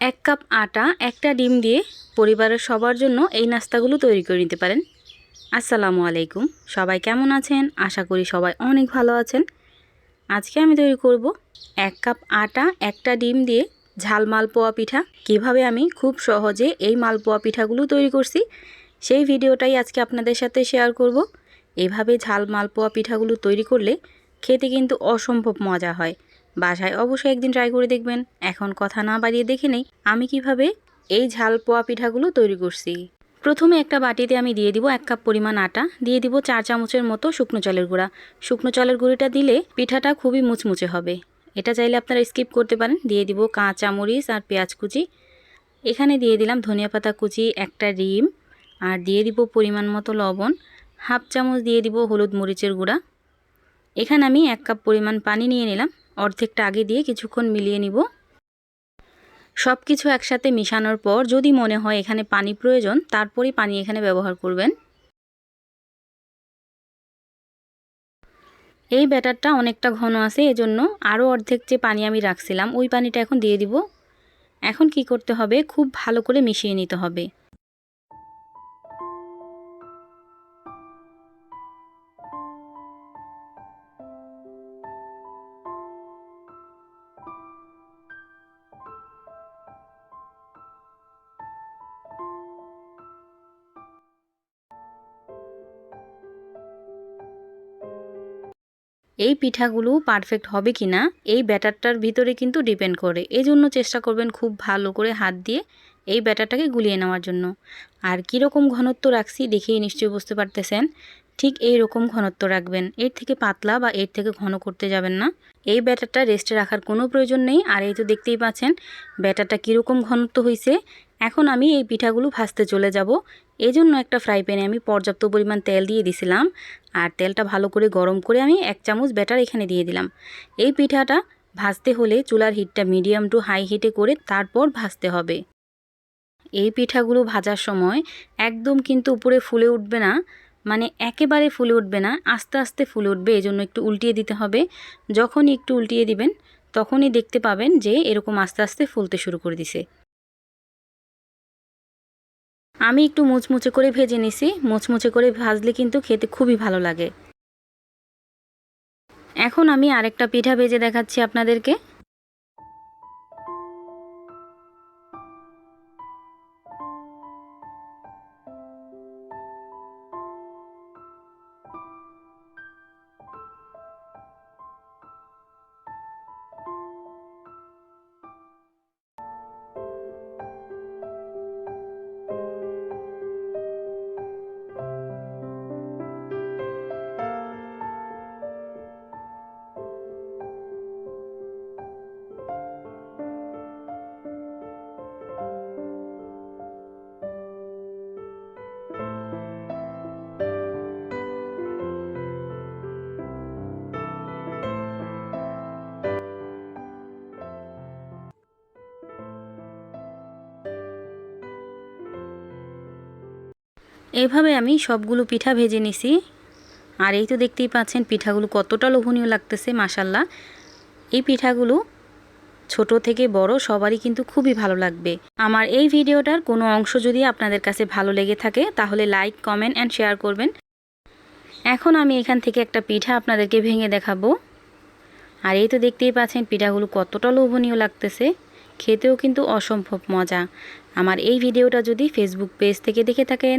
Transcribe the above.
এক কাপ আটা, একটা ডিম দিয়ে পরিবারের সবার জন্য এই নাস্তাগুলো তৈরি করে নিতে পারেন। আসসালামু আলাইকুম। সবাই কেমন আছেন? আশা করি সবাই অনেক ভালো আছেন। আজকে আমি তৈরি করব এক কাপ আটা, একটা ডিম দিয়ে ঝাল মালপোয়া পিঠা। কীভাবে আমি খুব সহজে এই মালপোয়া পিঠাগুলো তৈরি করছি, সেই ভিডিওটাই আজকে আপনাদের সাথে শেয়ার করব। এভাবে ঝাল মালপোয়া পিঠাগুলো তৈরি করলে খেতে কিন্তু অসম্ভব মজা হয়। বাসায় অবশ্যই একদিন ট্রাই করে দেখবেন। এখন কথা না বাড়িয়ে দেখে নেই, আমি কীভাবে এই ঝাল পোয়া পিঠাগুলো তৈরি করছি। প্রথমে একটা বাটিতে আমি দিয়ে দিব এক কাপ পরিমাণ আটা, দিয়ে দিব চার চামচের মতো শুকনো চালের গুঁড়া। শুকনো চালের গুঁড়িটা দিলে পিঠাটা খুবই মুচমুচে হবে। এটা চাইলে আপনারা স্কিপ করতে পারেন। দিয়ে দিব কাঁচা মরিচ আর পেঁয়াজ কুচি। এখানে দিয়ে দিলাম ধনিয়া পাতা কুচি, একটা ডিম আর দিয়ে দিব পরিমাণ মতো লবণ। হাফ চামচ দিয়ে দিব হলুদ মরিচের গুঁড়া। এখানে আমি এক কাপ পরিমাণ পানি নিয়ে নিলাম। অর্ধেকটা আগে দিয়ে কিছুক্ষণ মিলিয়ে নিব। সব কিছু একসাথে মিশানোর পর যদি মনে হয় এখানে পানি প্রয়োজন, তারপরেই পানি এখানে ব্যবহার করবেন। এই ব্যাটারটা অনেকটা ঘন আছে, এজন্য আরও অর্ধেক যে পানি আমি রাখছিলাম, ওই পানিটা এখন দিয়ে দিব। এখন কি করতে হবে? খুব ভালো করে মিশিয়ে নিতে হবে। এই পিঠাগুলো পারফেক্ট হবে কি না এই ব্যাটারটার ভিতরে কিন্তু ডিপেন্ড করে। এই জন্য চেষ্টা করবেন খুব ভালো করে হাত দিয়ে এই ব্যাটারটাকে গুলিয়ে নেওয়ার জন্য। আর কীরকম ঘনত্ব রাখছি দেখেই নিশ্চয়ই বুঝতে পারতেছেন। ঠিক এই রকম ঘনত্ব রাখবেন। এর থেকে পাতলা বা এর থেকে ঘন করতে যাবেন না। এই ব্যাটারটা রেস্টে রাখার কোনো প্রয়োজন নেই। আর এই তো দেখতেই পাচ্ছেন, ব্যাটারটা কীরকম ঘনত্ব হয়েছে এখন আমি এই পিঠাগুলো ভাজতে চলে যাব। এই জন্য একটা ফ্রাই প্যানে আমি পর্যাপ্ত পরিমাণ তেল দিয়ে দিছিলাম। আর তেলটা ভালো করে গরম করে আমি এক চামচ ব্যাটার এখানে দিয়ে দিলাম। এই পিঠাটা ভাজতে হলে চুলার হিটটা মিডিয়াম টু হাই হিটে করে তারপর ভাজতে হবে। এই পিঠাগুলো ভাজার সময় একদম কিন্তু উপরে ফুলে উঠবে না। মানে একেবারে ফুলে উঠবে না, আস্তে আস্তে ফুলে উঠবে এই জন্য একটু উল্টিয়ে দিতে হবে। যখনই একটু উল্টিয়ে দিবেন, তখনই দেখতে পাবেন যে এরকম আস্তে আস্তে ফুলতে শুরু করে দিছে। আমি একটু মুচমুচে করে ভেজে নিছি, মুচমুচে করে ভাজলে কিন্তু খেতে খুবই ভালো লাগে। এখন আমি আরেকটা পিঠা ভেজে দেখাচ্ছি আপনাদেরকে। এভাবে আমি সবগুলো পিঠা ভেজে নিছি। আর এই তো দেখতেই পাচ্ছেন পিঠাগুলো কতটা লোভনীয় লাগতেছে মাসাল্লাহ এই পিঠাগুলো ছোট থেকে বড় সবারই কিন্তু খুবই ভালো লাগবে। আমার এই ভিডিওটার কোনো অংশ যদি আপনাদের কাছে ভালো লেগে থাকে, তাহলে লাইক, কমেন্ট অ্যান্ড শেয়ার করবেন। এখন আমি এখান থেকে একটা পিঠা আপনাদেরকে ভেঙে দেখাবো। আর এই তো দেখতেই পাচ্ছেন পিঠাগুলো কতটা লোভনীয় লাগতেছে। খেতেও কিন্তু অসম্ভব মজা। আমার এই ভিডিওটা যদি ফেসবুক পেজ থেকে দেখে থাকেন